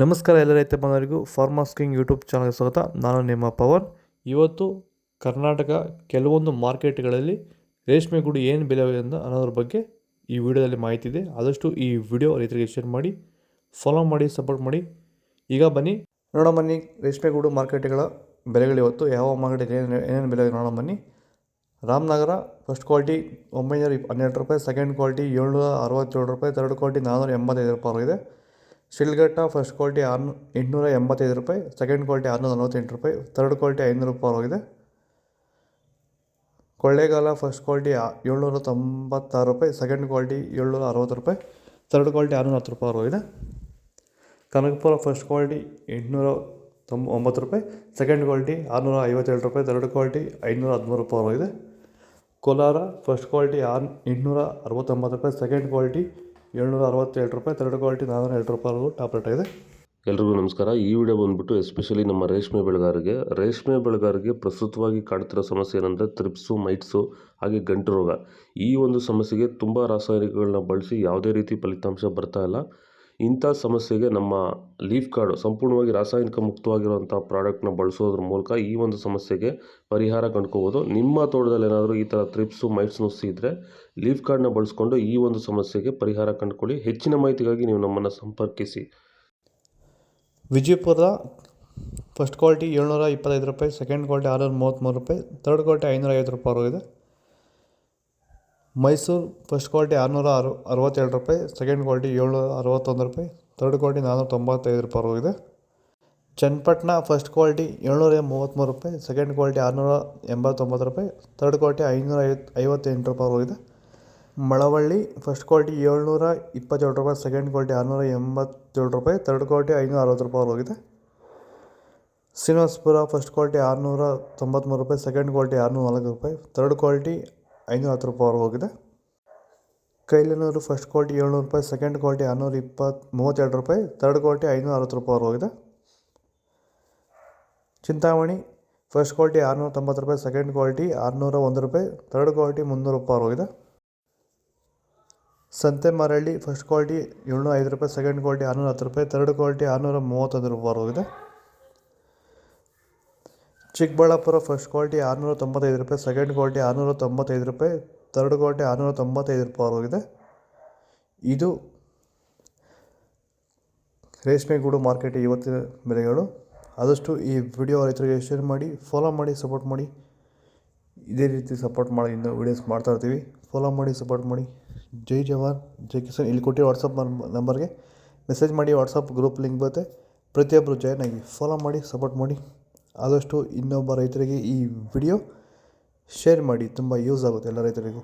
ನಮಸ್ಕಾರ ಎಲ್ಲ ರೈತ ಬಂದವರಿಗೂ ಫಾರ್ಮರ್ಸ್ ಕಿಂಗ್ ಯೂಟ್ಯೂಬ್ ಚಾನಲ್ಗೆ ಸ್ವಾಗತ. ನಾನು ನಿಮ್ಮ ಪವನ್. ಇವತ್ತು ಕರ್ನಾಟಕ ಕೆಲವೊಂದು ಮಾರ್ಕೆಟ್ಗಳಲ್ಲಿ ರೇಷ್ಮೆ ಗೂಡು ಏನು ಬೆಲೆ ಅಂತ ಅನ್ನೋದ್ರ ಬಗ್ಗೆ ಈ ವಿಡಿಯೋದಲ್ಲಿ ಮಾಹಿತಿ ಇದೆ. ಆದಷ್ಟು ಈ ವಿಡಿಯೋ ರೈತರಿಗೆ ಶೇರ್ ಮಾಡಿ ಫಾಲೋ ಮಾಡಿ ಸಪೋರ್ಟ್ ಮಾಡಿ. ಈಗ ಬನ್ನಿ. ನೋಡೋಣ ಬನ್ನಿ ರೇಷ್ಮೆ ಗೂಡು ಮಾರ್ಕೆಟ್ಗಳ ಬೆಲೆಗಳು ಇವತ್ತು, ಯಾವ ಮಾರ್ಕೆಟ್ ಏನೇನು ಏನೇನು ಬೆಲೆ ನೋಡೋಣ ಬನ್ನಿ. ರಾಮನಗರ ಫಸ್ಟ್ ಕ್ವಾಲಿಟಿ ಒಂಬೈನೂರ ಹನ್ನೆರಡು ರೂಪಾಯಿ ಸೆಕೆಂಡ್ ಕ್ವಾಲಿಟಿ ಏಳ್ನೂರ ಅರವತ್ತೇಳು ರೂಪಾಯಿ ತರ್ಡ್ ಕ್ವಾಲಿಟಿ ನಾನ್ನೂರ ಎಂಬತ್ತೈದು ರೂಪಾಯಿ ಇದೆ. ಶಿಲ್ಘಟ್ಟ ಫಸ್ಟ್ ಕ್ವಾಲಿಟಿ ಆರು ಎಂಟುನೂರ ಎಂಬತ್ತೈದು ರೂಪಾಯಿ ಸೆಕೆಂಡ್ ಕ್ವಾಲಿಟಿ ಆರುನೂರ ನಲವತ್ತೆಂಟು ರೂಪಾಯಿ ತರ್ಡ್ ಕ್ವಾಲಿಟಿ ಐನೂರು ರೂಪಾಯಿ ಆಗಿದೆ ಕೊಳ್ಳೇಗಾಲ ಫಸ್ಟ್ ಕ್ವಾಲಿಟಿ ಏಳ್ನೂರ ತೊಂಬತ್ತಾರು ರೂಪಾಯಿ ಸೆಕೆಂಡ್ ಕ್ವಾಲಿಟಿ ಏಳ್ನೂರ ಅರವತ್ತು ರೂಪಾಯಿ ತರ್ಡ್ ಕ್ವಾಲಿಟಿ ಆರುನೂರ ಹತ್ತು ರೂಪಾಯಿ ಆಗಿದೆ ಕನಕಪುರ ಫಸ್ಟ್ ಕ್ವಾಲಿಟಿ ಎಂಟುನೂರ ತೊಂಬ ಒಂಬತ್ತು ರೂಪಾಯಿ ಸೆಕೆಂಡ್ ಕ್ವಾಲಿಟಿ ಆರುನೂರ ಐವತ್ತೇಳು ರೂಪಾಯಿ ತರ್ಡ್ ಕ್ವಾಲಿಟಿ ಐನೂರ ಹದಿಮೂರು ರೂಪಾಯಿ ಆಗಿದೆ ಕೋಲಾರ ಫಸ್ಟ್ ಕ್ವಾಲಿಟಿ ಆರು ಎಂಟುನೂರ ಅರವತ್ತೊಂಬತ್ತು ರೂಪಾಯಿ ಸೆಕೆಂಡ್ ಕ್ವಾಲಿಟಿ ಏಳ್ನೂರ ಅರವತ್ತೇಳು ರೂಪಾಯಿ, ತರ್ಡ್ ಕ್ವಾಲಿಟಿ ನಾನ್ನೂರ ಎರಡು ರೂಪಾಯಿವರೆಗೂ ಟಾಪ್ ಆಗಿದೆ. ಎಲ್ರಿಗೂ ನಮಸ್ಕಾರ. ಈ ವಿಡಿಯೋ ಬಂದ್ಬಿಟ್ಟು ಎಸ್ಪೆಷಲಿ ನಮ್ಮ ರೇಷ್ಮೆ ಬೆಳೆಗಾರರಿಗೆ. ರೇಷ್ಮೆ ಬೆಳೆಗಾರರಿಗೆ ಪ್ರಸ್ತುತವಾಗಿ ಕಾಡ್ತಿರೋ ಸಮಸ್ಯೆ ಏನಂದರೆ ತ್ರಿಪ್ಸು ಮೈಟ್ಸು ಹಾಗೆ ಗಂಟು ರೋಗ. ಈ ಒಂದು ಸಮಸ್ಯೆಗೆ ತುಂಬ ರಾಸಾಯನಿಕಗಳನ್ನ ಬಳಸಿ ಯಾವುದೇ ರೀತಿ ಫಲಿತಾಂಶ ಬರ್ತಾ ಇಲ್ಲ. ಇಂಥ ಸಮಸ್ಯೆಗೆ ನಮ್ಮ ಲೀಫ್ ಕಾರ್ಡ್ ಸಂಪೂರ್ಣವಾಗಿ ರಾಸಾಯನಿಕ ಮುಕ್ತವಾಗಿರುವಂಥ ಪ್ರಾಡಕ್ಟ್ನ ಬಳಸೋದ್ರ ಮೂಲಕ ಈ ಒಂದು ಸಮಸ್ಯೆಗೆ ಪರಿಹಾರ ಕಂಡ್ಕೋಬೋದು. ನಿಮ್ಮ ತೋಟದಲ್ಲಿ ಏನಾದರೂ ಈ ಥರ ತ್ರಿಪ್ಸು ಮೈಟ್ಸ್ ನುಸಿ ಇದ್ದರೆ ಲೀಫ್ ಕಾರ್ಡ್ನ ಬಳಸ್ಕೊಂಡು ಈ ಒಂದು ಸಮಸ್ಯೆಗೆ ಪರಿಹಾರ ಕಂಡುಕೊಳ್ಳಿ. ಹೆಚ್ಚಿನ ಮಾಹಿತಿಗಾಗಿ ನೀವು ನಮ್ಮನ್ನು ಸಂಪರ್ಕಿಸಿ. ವಿಜಯಪುರದ ಫಸ್ಟ್ ಕ್ವಾಲಿಟಿ ಏಳ್ನೂರ ಇಪ್ಪತ್ತೈದು ರೂಪಾಯಿ ಸೆಕೆಂಡ್ ಕ್ವಾಲಿಟಿ ಆರುನೂರ ಮೂವತ್ತ್ಮೂರು ರೂಪಾಯಿ ತರ್ಡ್ ಕ್ವಾಲಿಟಿ ಐನೂರ ಐವತ್ತು ರೂಪಾಯಿ ಆಗಿದೆ ಮೈಸೂರು ಫಸ್ಟ್ ಕ್ವಾಲಿಟಿ ಆರುನೂರ ಅರು ಅರವತ್ತೇಳು ರೂಪಾಯಿ ಸೆಕೆಂಡ್ ಕ್ವಾಲಿಟಿ ಏಳ್ನೂರ ಅರವತ್ತೊಂದು ರೂಪಾಯಿ ತರ್ಡ್ ಕ್ವಾಲಿಟಿ ನಾನ್ನೂರ ತೊಂಬತ್ತೈದು ರೂಪಾಯಿ ಹೋಗಿದೆ ಚನ್ನಪಟ್ಟಣ ಫಸ್ಟ್ ಕ್ವಾಲಿಟಿ ಏಳ್ನೂರ ಮೂವತ್ತ್ಮೂರು ರೂಪಾಯಿ ಸೆಕೆಂಡ್ ಕ್ವಾಲಿಟಿ ಆರುನೂರ ಎಂಬತ್ತೊಂಬತ್ತು ರೂಪಾಯಿ ತರ್ಡ್ ಕ್ವಾಲಿಟಿ ಐನೂರ ಐವತ್ತು ಐವತ್ತೆಂಟು ರೂಪಾಯಿ ಹೋಗಿದೆ ಮಳವಳ್ಳಿ ಫಸ್ಟ್ ಕ್ವಾಲಿಟಿ ಏಳ್ನೂರ ಇಪ್ಪತ್ತೇಳು ರೂಪಾಯಿ ಸೆಕೆಂಡ್ ಕ್ವಾಲಿಟಿ ಆರುನೂರ ಎಂಬತ್ತೇಳು ರೂಪಾಯಿ ತರ್ಡ್ ಕ್ವಾಲಿಟಿ ಐನೂರ ಅರವತ್ತು ರೂಪಾಯಿ ಹೋಗಿದೆ ಶ್ರೀನಿವಾಸಪುರ ಫಸ್ಟ್ ಕ್ವಾಲಿಟಿ ಆರುನೂರ ತೊಂಬತ್ತ್ಮೂರು ರೂಪಾಯಿ ಸೆಕೆಂಡ್ ಕ್ವಾಲಿಟಿ ಆರುನೂರ ನಾಲ್ಕು ರೂಪಾಯಿ ತರ್ಡ್ ಕ್ವಾಲಿಟಿ ಐನೂರ ಹತ್ತು ರೂಪಾಯಿ ಹೋಗಿದೆ. ಕೈಲಿನವರು ಫಸ್ಟ್ ಕ್ವಾಲಿಟಿ ಏಳ್ನೂರು ರೂಪಾಯಿ ಸೆಕೆಂಡ್ ಕ್ವಾಲಿಟಿ ಆರುನೂರ ಇಪ್ಪತ್ತು, ಮೂವತ್ತೆರಡು ರೂಪಾಯಿ ತರ್ಡ್ ಕ್ವಾಲಿಟಿ ಐನೂರ ಅರವತ್ತು ರೂಪಾಯಿ ಹೋಗಿದೆ. ಚಿಂತಾಮಣಿ ಫಸ್ಟ್ ಕ್ವಾಲಿಟಿ ಆರುನೂರ ತೊಂಬತ್ತು ರೂಪಾಯಿ ಸೆಕೆಂಡ್ ಕ್ವಾಲಿಟಿ ಆರುನೂರ ಒಂದು ರೂಪಾಯಿ ತರ್ಡ್ ಕ್ವಾಲಿಟಿ ಮುನ್ನೂರು ರೂಪಾಯಿ ಹೋಗಿದೆ. ಸಂತೆ ಮರಳ್ಳಿ ಫಸ್ಟ್ ಕ್ವಾಲಿಟಿ ಏಳ್ನೂರ ಐದು ರೂಪಾಯಿ ಸೆಕೆಂಡ್ ಕ್ವಾಲಿಟಿ ಆರುನೂರ ಹತ್ತು ರೂಪಾಯಿ ತರ್ಡ್ ಕ್ವಾಲಿಟಿ ಆರುನೂರ ಮೂವತ್ತೊಂದು ರೂಪಾಯಿ ಹೋಗಿದೆ. ಚಿಕ್ಕಬಳ್ಳಾಪುರ ಫಸ್ಟ್ ಕ್ವಾಲಿಟಿ ಆರುನೂರ ತೊಂಬತ್ತೈದು ರೂಪಾಯಿ ಸೆಕೆಂಡ್ ಕ್ವಾಲಿಟಿ ಆರುನೂರ ತೊಂಬತ್ತೈದು ರೂಪಾಯಿ ತರ್ಡ್ ಕ್ವಾಲಿಟಿ ಆರುನೂರ ತೊಂಬತ್ತೈದು ರೂಪಾಯಿ ಇದು ರೇಷ್ಮೆ ಗೂಡು ಮಾರ್ಕೆಟ್ ಇವತ್ತಿನ ಬೆಲೆಗಳು. ಆದಷ್ಟು ಈ ವಿಡಿಯೋ ರೈತರಿಗೆ ಶೇರ್ ಮಾಡಿ ಫಾಲೋ ಮಾಡಿ ಸಪೋರ್ಟ್ ಮಾಡಿ. ಇದೇ ರೀತಿ ಸಪೋರ್ಟ್ ಮಾಡಿ ಇನ್ನು ವೀಡಿಯೋಸ್ ಮಾಡ್ತಾ ಇರ್ತೀವಿ. ಫಾಲೋ ಮಾಡಿ ಸಪೋರ್ಟ್ ಮಾಡಿ. ಜೈ ಜವಾನ್, ಜೈ ಕಿಸಾನ್. ಇಲ್ಲಿ ಕೊಟ್ಟಿರೋ ವಾಟ್ಸಪ್ ನಂಬರ್ಗೆ ಮೆಸೇಜ್ ಮಾಡಿ ವಾಟ್ಸಪ್ ಗ್ರೂಪ್ ಲಿಂಕ್ ಬರುತ್ತೆ. ಪ್ರತಿಯೊಬ್ಬರು ಜಾಯ್ನ್ ಆಗಿ ಫಾಲೋ ಮಾಡಿ ಸಪೋರ್ಟ್ ಮಾಡಿ. ಆದಷ್ಟು ಇನ್ನೊಬ್ಬ ರೈತರಿಗೆ ಈ ವಿಡಿಯೋ ಶೇರ್ ಮಾಡಿ ತುಂಬ ಯೂಸ್ ಆಗುತ್ತೆ ಎಲ್ಲ ರೈತರಿಗೂ.